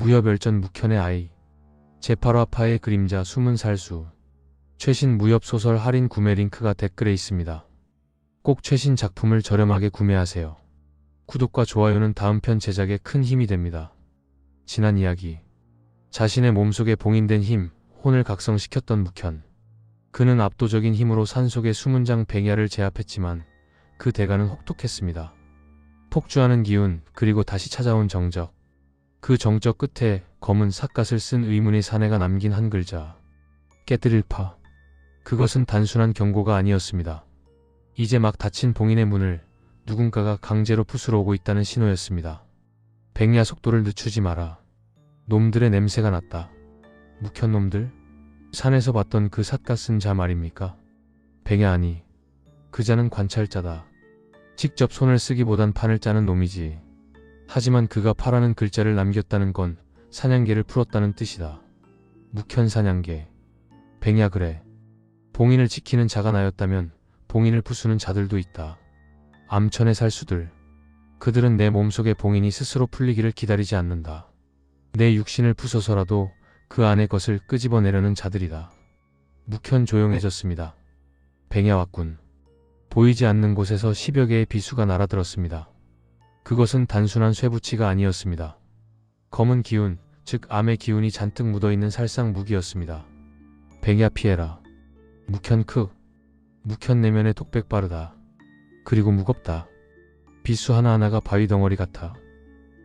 무협열전 묵현의 아이 제파로 아파의 그림자 숨은 살수 최신 무협소설 할인 구매 링크가 댓글에 있습니다. 꼭 최신 작품을 저렴하게 구매하세요. 구독과 좋아요는 다음 편 제작에 큰 힘이 됩니다. 지난 이야기 자신의 몸속에 봉인된 힘, 혼을 각성시켰던 묵현. 그는 압도적인 힘으로 산속의 수문장 백야를 제압했지만 그 대가는 혹독했습니다. 폭주하는 기운, 그리고 다시 찾아온 정적. 그 정적 끝에 검은 삿갓을 쓴 의문의 사내가 남긴 한 글자. 깨뜨릴 파. 그것은 단순한 경고가 아니었습니다. 이제 막 닫힌 봉인의 문을 누군가가 강제로 부수러 오고 있다는 신호였습니다. 백야 속도를 늦추지 마라. 놈들의 냄새가 났다. 묵현 놈들? 산에서 봤던 그 삿갓은 자 말입니까? 백야 아니. 그 자는 관찰자다. 직접 손을 쓰기보단 판을 짜는 놈이지. 하지만 그가 파라는 글자를 남겼다는 건 사냥개를 풀었다는 뜻이다. 묵현 사냥개. 백야 그래. 봉인을 지키는 자가 나였다면 봉인을 부수는 자들도 있다. 암천의 살수들. 그들은 내 몸속의 봉인이 스스로 풀리기를 기다리지 않는다. 내 육신을 부숴서라도 그 안의 것을 끄집어내려는 자들이다. 묵현 조용해졌습니다. 백야 왔군. 보이지 않는 곳에서 10여 개의 비수가 날아들었습니다. 그것은 단순한 쇠붙이가 아니었습니다. 검은 기운, 즉 암의 기운이 잔뜩 묻어있는 살상 무기였습니다. 백야 피해라. 묵현 크. 묵현 내면의 독백 빠르다. 그리고 무겁다. 비수 하나하나가 바위 덩어리 같아.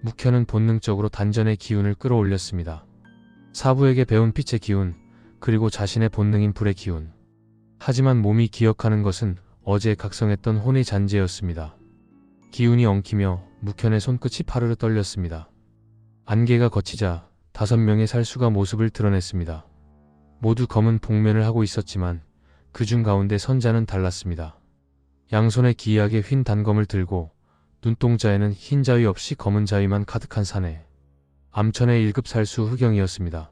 묵현은 본능적으로 단전의 기운을 끌어올렸습니다. 사부에게 배운 빛의 기운, 그리고 자신의 본능인 불의 기운. 하지만 몸이 기억하는 것은 어제 각성했던 혼의 잔재였습니다. 기운이 엉키며 묵현의 손끝이 파르르 떨렸습니다. 안개가 걷히자 다섯 명의 살수가 모습을 드러냈습니다. 모두 검은 복면을 하고 있었지만 그 중 가운데 선자는 달랐습니다. 양손에 기이하게 휜 단검을 들고 눈동자에는 흰 자위 없이 검은 자위만 가득한 사내. 암천의 1급 살수 흑영이었습니다.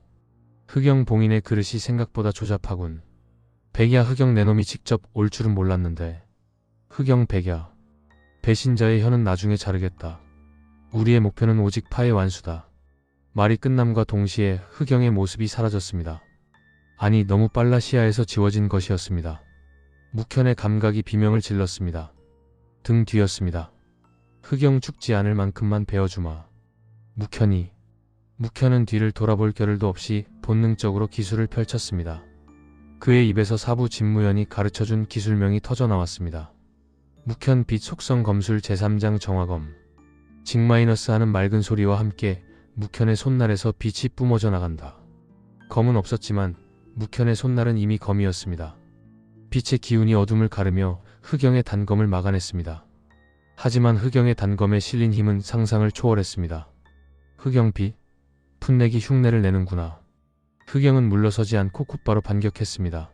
흑영 봉인의 그릇이 생각보다 조잡하군. 백야 흑영 내놈이 직접 올 줄은 몰랐는데. 흑영 백야. 배신자의 혀는 나중에 자르겠다. 우리의 목표는 오직 파의 완수다. 말이 끝남과 동시에 흑영의 모습이 사라졌습니다. 아니 너무 빨라 시야에서 지워진 것이었습니다. 묵현의 감각이 비명을 질렀습니다. 등 뒤였습니다. 흑영 죽지 않을 만큼만 베어주마. 묵현이. 묵현은 뒤를 돌아볼 겨를도 없이 본능적으로 기술을 펼쳤습니다. 그의 입에서 사부 진무연이 가르쳐준 기술명이 터져 나왔습니다. 묵현 빛 속성 검술 제3장 정화검. 징마이너스 하는 맑은 소리와 함께 묵현의 손날에서 빛이 뿜어져 나간다. 검은 없었지만 묵현의 손날은 이미 검이었습니다. 빛의 기운이 어둠을 가르며 흑영의 단검을 막아냈습니다. 하지만 흑영의 단검에 실린 힘은 상상을 초월했습니다. 흑영빛, 풋내기 흉내를 내는구나. 흑영은 물러서지 않고 곧바로 반격했습니다.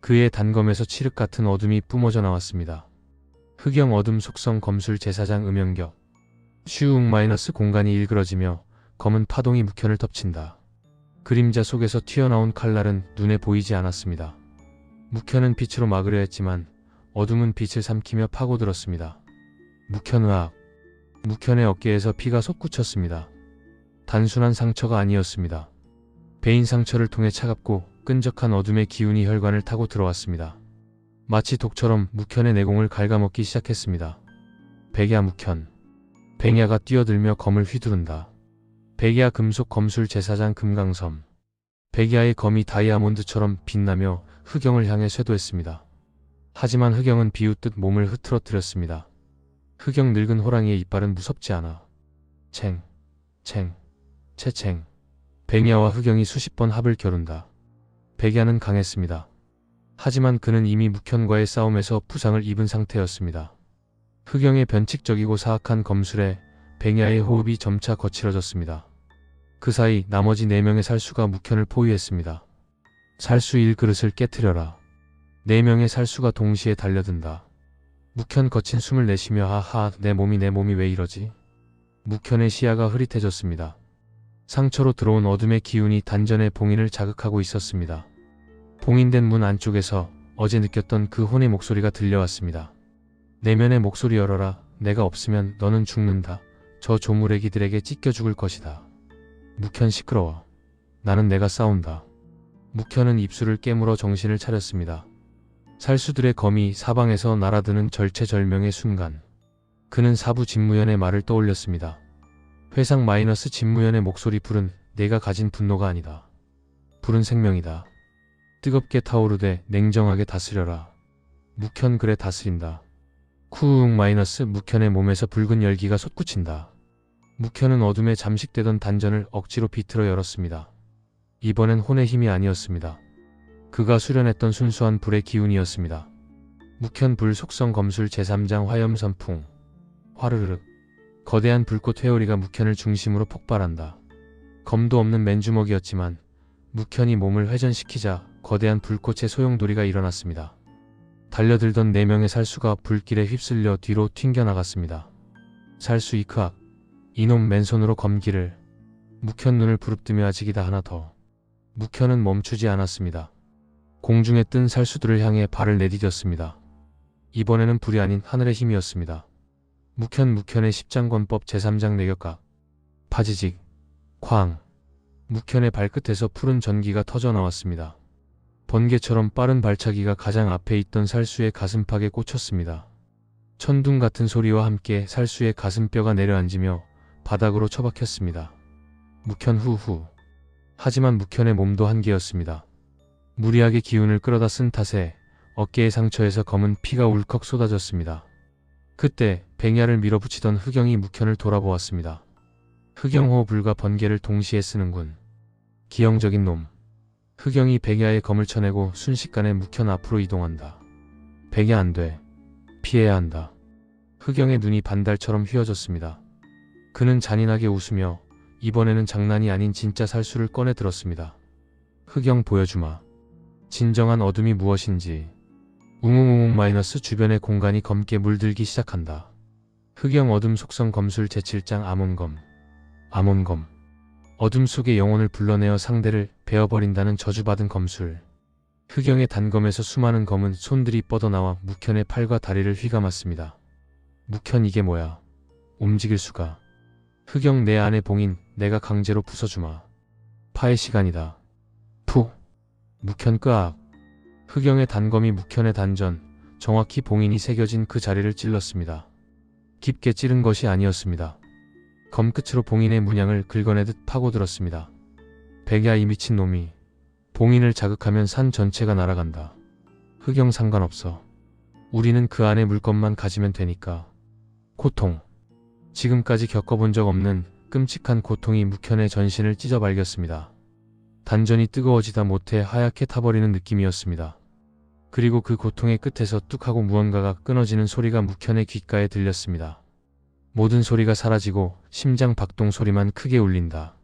그의 단검에서 칠흑 같은 어둠이 뿜어져 나왔습니다. 흑영 어둠 속성 검술 제사장 음영격. 슈웅 마이너스 공간이 일그러지며 검은 파동이 묵현을 덮친다. 그림자 속에서 튀어나온 칼날은 눈에 보이지 않았습니다. 묵현은 빛으로 막으려 했지만 어둠은 빛을 삼키며 파고들었습니다. 묵현의학. 묵현의 어깨에서 피가 솟구쳤습니다. 단순한 상처가 아니었습니다. 배인 상처를 통해 차갑고 끈적한 어둠의 기운이 혈관을 타고 들어왔습니다. 마치 독처럼 묵현의 내공을 갉아먹기 시작했습니다. 백야 묵현. 백야가 뛰어들며 검을 휘두른다. 백야 금속 검술 제사장 금강섬. 백야의 검이 다이아몬드처럼 빛나며 흑영을 향해 쇄도했습니다. 하지만 흑영은 비웃듯 몸을 흐트러뜨렸습니다. 흑영 늙은 호랑이의 이빨은 무섭지 않아. 챙, 챙, 채챙. 백야와 흑영이 수십 번 합을 겨룬다. 백야는 강했습니다. 하지만 그는 이미 묵현과의 싸움에서 부상을 입은 상태였습니다. 흑영의 변칙적이고 사악한 검술에 백야의 호흡이 점차 거칠어졌습니다. 그 사이 나머지 4명의 살수가 묵현을 포위했습니다. 살수 1그릇을 깨뜨려라. 4명의 살수가 동시에 달려든다. 묵현 거친 숨을 내쉬며 하하 내 몸이 내 몸이 왜 이러지? 묵현의 시야가 흐릿해졌습니다. 상처로 들어온 어둠의 기운이 단전의 봉인을 자극하고 있었습니다. 봉인된 문 안쪽에서 어제 느꼈던 그 혼의 목소리가 들려왔습니다. 내면의 목소리 열어라. 내가 없으면 너는 죽는다. 저 조무래기들에게 찢겨 죽을 것이다. 묵현 시끄러워. 나는 내가 싸운다. 묵현은 입술을 깨물어 정신을 차렸습니다. 살수들의 검이 사방에서 날아드는 절체절명의 순간. 그는 사부 진무현의 말을 떠올렸습니다. 회상 마이너스 진무현의 목소리 불은 내가 가진 분노가 아니다. 불은 생명이다. 뜨겁게 타오르되 냉정하게 다스려라. 묵현 그래 다스린다. 쿠웅 마이너스 묵현의 몸에서 붉은 열기가 솟구친다. 묵현은 어둠에 잠식되던 단전을 억지로 비틀어 열었습니다. 이번엔 혼의 힘이 아니었습니다. 그가 수련했던 순수한 불의 기운이었습니다. 묵현 불 속성 검술 제3장 화염 선풍 화르르륵 거대한 불꽃 회오리가 묵현을 중심으로 폭발한다. 검도 없는 맨주먹이었지만 묵현이 몸을 회전시키자 거대한 불꽃의 소용돌이가 일어났습니다. 달려들던 네 명의 살수가 불길에 휩쓸려 뒤로 튕겨나갔습니다. 살수 이크악 이놈 맨손으로 검기를 묵현 눈을 부릅뜨며 아직이다 하나 더 묵현은 멈추지 않았습니다. 공중에 뜬 살수들을 향해 발을 내디뎠습니다. 이번에는 불이 아닌 하늘의 힘이었습니다. 묵현 묵현의 십장권법 제3장 내격각 파지직 쾅 묵현의 발끝에서 푸른 전기가 터져 나왔습니다. 번개처럼 빠른 발차기가 가장 앞에 있던 살수의 가슴팍에 꽂혔습니다. 천둥 같은 소리와 함께 살수의 가슴뼈가 내려앉으며 바닥으로 처박혔습니다. 묵현 후후. 하지만 묵현의 몸도 한계였습니다. 무리하게 기운을 끌어다 쓴 탓에 어깨의 상처에서 검은 피가 울컥 쏟아졌습니다. 그때 백야를 밀어붙이던 흑영이 묵현을 돌아보았습니다. 흑영호 불과 번개를 동시에 쓰는군. 기형적인 놈. 흑영이 백야의 검을 쳐내고 순식간에 묵현 앞으로 이동한다. 백야 안 돼. 피해야 한다. 흑영의 눈이 반달처럼 휘어졌습니다. 그는 잔인하게 웃으며 이번에는 장난이 아닌 진짜 살수를 꺼내 들었습니다. 흑영 보여주마. 진정한 어둠이 무엇인지. 웅웅웅웅 마이너스 주변의 공간이 검게 물들기 시작한다. 흑영 어둠 속성 검술 제7장 암온검. 암온검. 어둠 속의 영혼을 불러내어 상대를 베어버린다는 저주받은 검술. 흑영의 단검에서 수많은 검은 손들이 뻗어나와 묵현의 팔과 다리를 휘감았습니다. 묵현 이게 뭐야. 움직일 수가. 흑영 내 안에 봉인 내가 강제로 부숴주마. 파의 시간이다. 푸. 묵현 끄악. 흑영의 단검이 묵현의 단전, 정확히 봉인이 새겨진 그 자리를 찔렀습니다. 깊게 찌른 것이 아니었습니다. 검끝으로 봉인의 문양을 긁어내듯 파고들었습니다. 백야 이 미친 놈이 봉인을 자극하면 산 전체가 날아간다. 흑영 상관없어. 우리는 그 안에 물건만 가지면 되니까. 고통. 지금까지 겪어본 적 없는 끔찍한 고통이 묵현의 전신을 찢어 발겼습니다. 단전이 뜨거워지다 못해 하얗게 타버리는 느낌이었습니다. 그리고 그 고통의 끝에서 뚝 하고 무언가가 끊어지는 소리가 묵현의 귓가에 들렸습니다. 모든 소리가 사라지고 심장 박동 소리만 크게 울린다.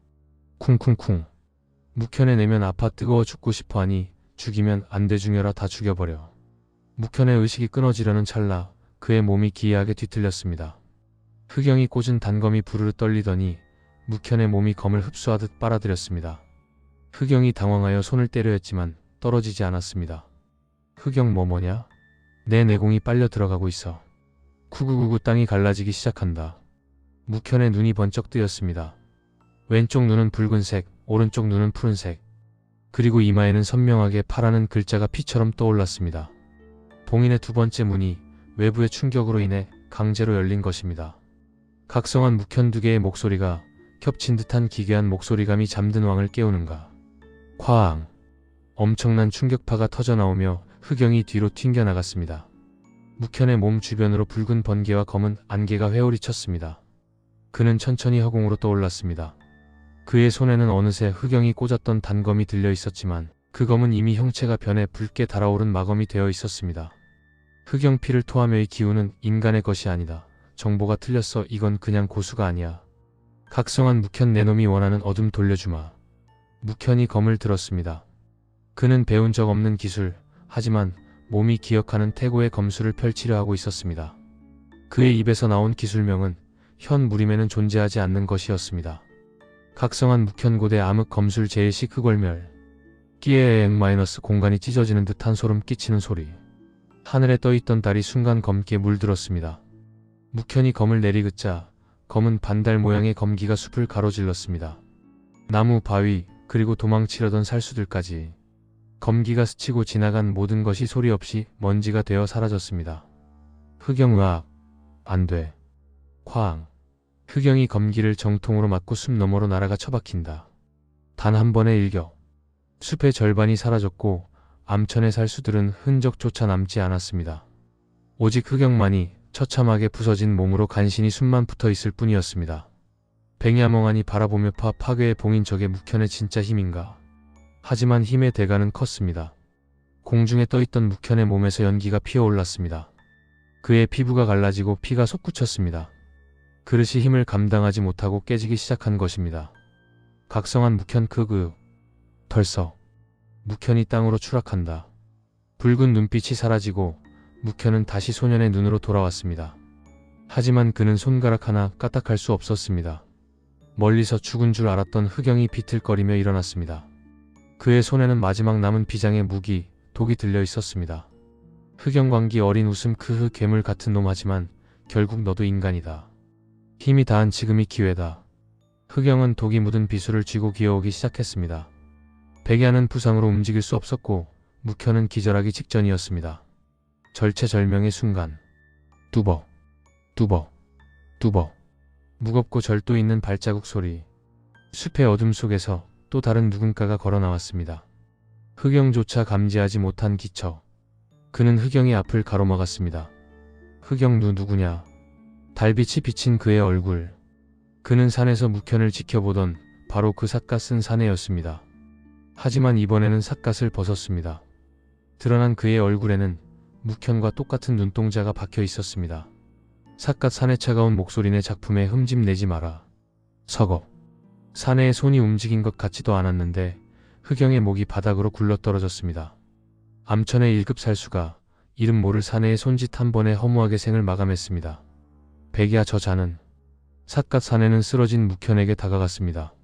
쿵쿵쿵. 묵현의 내면 아파 뜨거워 죽고 싶어 하니 죽이면 안 돼 중여라 다 죽여버려. 묵현의 의식이 끊어지려는 찰나 그의 몸이 기이하게 뒤틀렸습니다. 흑영이 꽂은 단검이 부르르 떨리더니 묵현의 몸이 검을 흡수하듯 빨아들였습니다. 흑영이 당황하여 손을 때려 했지만 떨어지지 않았습니다. 흑영 뭐 뭐냐? 내 내공이 빨려 들어가고 있어. 쿠구구구 땅이 갈라지기 시작한다. 묵현의 눈이 번쩍 뜨였습니다. 왼쪽 눈은 붉은색, 오른쪽 눈은 푸른색. 그리고 이마에는 선명하게 파라는 글자가 피처럼 떠올랐습니다. 봉인의 두 번째 문이 외부의 충격으로 인해 강제로 열린 것입니다. 각성한 묵현 두 개의 목소리가 겹친 듯한 기괴한 목소리감이 잠든 왕을 깨우는가. 쾅. 엄청난 충격파가 터져나오며 흑영이 뒤로 튕겨나갔습니다. 묵현의 몸 주변으로 붉은 번개와 검은 안개가 회오리 쳤습니다. 그는 천천히 허공으로 떠올랐습니다. 그의 손에는 어느새 흑영이 꽂았던 단검이 들려 있었지만 그 검은 이미 형체가 변해 붉게 달아오른 마검이 되어 있었습니다. 흑영 피를 토하며 이 기운은 인간의 것이 아니다. 정보가 틀렸어 이건 그냥 고수가 아니야. 각성한 묵현 내놈이 원하는 어둠 돌려주마. 묵현이 검을 들었습니다. 그는 배운 적 없는 기술, 하지만 몸이 기억하는 태고의 검술을 펼치려 하고 있었습니다. 그의 입에서 나온 기술명은 현 무림에는 존재하지 않는 것이었습니다. 각성한 묵현고대 암흑 검술 제일식 흑월멸 끼에 앵 마이너스 공간이 찢어지는 듯한 소름 끼치는 소리 하늘에 떠있던 달이 순간 검게 물들었습니다. 묵현이 검을 내리긋자 검은 반달 모양의 검기가 숲을 가로질렀습니다. 나무, 바위, 그리고 도망치려던 살수들까지 검기가 스치고 지나간 모든 것이 소리 없이 먼지가 되어 사라졌습니다. 흑영의학, 안 돼. 황. 흑영이 검기를 정통으로 맞고 숲 너머로 날아가 처박힌다. 단 한 번의 일격. 숲의 절반이 사라졌고 암천의 살수들은 흔적조차 남지 않았습니다. 오직 흑영만이 처참하게 부서진 몸으로 간신히 숨만 붙어 있을 뿐이었습니다. 뱅야 멍하니 바라보며 파 파괴에 봉인 적의 묵현의 진짜 힘인가. 하지만 힘의 대가는 컸습니다. 공중에 떠있던 묵현의 몸에서 연기가 피어올랐습니다. 그의 피부가 갈라지고 피가 솟구쳤습니다. 그릇이 힘을 감당하지 못하고 깨지기 시작한 것입니다. 각성한 묵현 크그 덜썩 묵현이 땅으로 추락한다. 붉은 눈빛이 사라지고 묵현은 다시 소년의 눈으로 돌아왔습니다. 하지만 그는 손가락 하나 까딱할 수 없었습니다. 멀리서 죽은 줄 알았던 흑영이 비틀거리며 일어났습니다. 그의 손에는 마지막 남은 비장의 무기, 독이 들려 있었습니다. 흑영광기 어린 웃음 크흐 괴물 같은 놈 하지만 결국 너도 인간이다. 힘이 다한 지금이 기회다. 흑영은 독이 묻은 비수를 쥐고 기어오기 시작했습니다. 백야는 부상으로 움직일 수 없었고 묵현은 기절하기 직전이었습니다. 절체절명의 순간 뚜벅 뚜벅 뚜벅 무겁고 절도 있는 발자국 소리 숲의 어둠 속에서 또 다른 누군가가 걸어 나왔습니다. 흑영조차 감지하지 못한 기척 그는 흑영의 앞을 가로막았습니다. 흑영 누 누구냐 달빛이 비친 그의 얼굴 그는 산에서 묵현을 지켜보던 바로 그 삿갓 쓴 사내였습니다. 하지만 이번에는 삿갓을 벗었습니다. 드러난 그의 얼굴에는 묵현과 똑같은 눈동자가 박혀 있었습니다. 삿갓 산의 차가운 목소리네 작품에 흠집 내지 마라. 서거. 사내의 손이 움직인 것 같지도 않았는데 흑영의 목이 바닥으로 굴러떨어졌습니다. 암천의 1급 살수가 이름 모를 사내의 손짓 한 번에 허무하게 생을 마감했습니다. 백이야 저 자는 삿갓 사내는 쓰러진 묵현에게 다가갔습니다.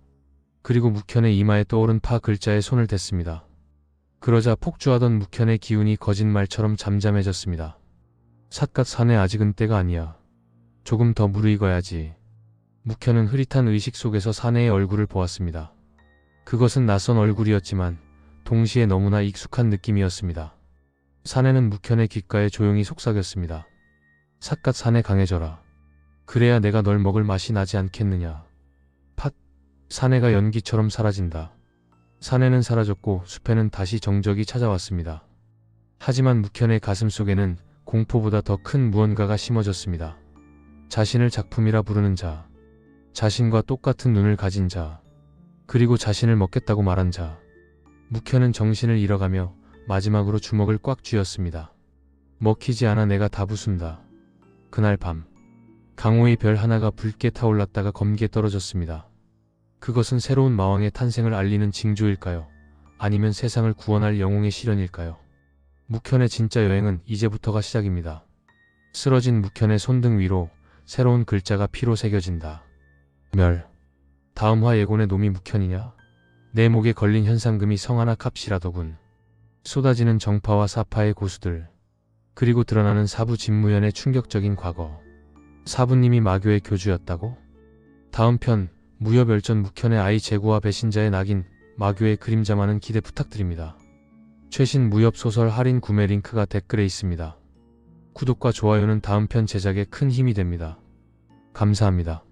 그리고 묵현의 이마에 떠오른 파 글자에 손을 댔습니다. 그러자 폭주하던 묵현의 기운이 거짓말처럼 잠잠해졌습니다. 삿갓 사내 아직은 때가 아니야. 조금 더 무르익어야지. 묵현은 흐릿한 의식 속에서 사내의 얼굴을 보았습니다. 그것은 낯선 얼굴이었지만 동시에 너무나 익숙한 느낌이었습니다. 사내는 묵현의 귓가에 조용히 속삭였습니다. 삿갓 사내 강해져라. 그래야 내가 널 먹을 맛이 나지 않겠느냐. 팟. 사내가 연기처럼 사라진다. 사내는 사라졌고 숲에는 다시 정적이 찾아왔습니다. 하지만 묵현의 가슴 속에는 공포보다 더 큰 무언가가 심어졌습니다. 자신을 작품이라 부르는 자, 자신과 똑같은 눈을 가진 자, 그리고 자신을 먹겠다고 말한 자. 묵현은 정신을 잃어가며 마지막으로 주먹을 꽉 쥐었습니다. 먹히지 않아 내가 다 부순다. 그날 밤, 강호의 별 하나가 붉게 타올랐다가 검게 떨어졌습니다. 그것은 새로운 마왕의 탄생을 알리는 징조일까요? 아니면 세상을 구원할 영웅의 실현일까요? 묵현의 진짜 여행은 이제부터가 시작입니다. 쓰러진 묵현의 손등 위로 새로운 글자가 피로 새겨진다. 멸. 다음 화 예곤의 놈이 묵현이냐? 내 목에 걸린 현상금이 성 하나 값이라더군. 쏟아지는 정파와 사파의 고수들. 그리고 드러나는 사부 진무연의 충격적인 과거. 사부님이 마교의 교주였다고? 다음 편 무협열전 묵현의 아이 제구와 배신자의 낙인 마교의 그림자만은 기대 부탁드립니다. 최신 무협소설 할인 구매 링크가 댓글에 있습니다. 구독과 좋아요는 다음 편 제작에 큰 힘이 됩니다. 감사합니다.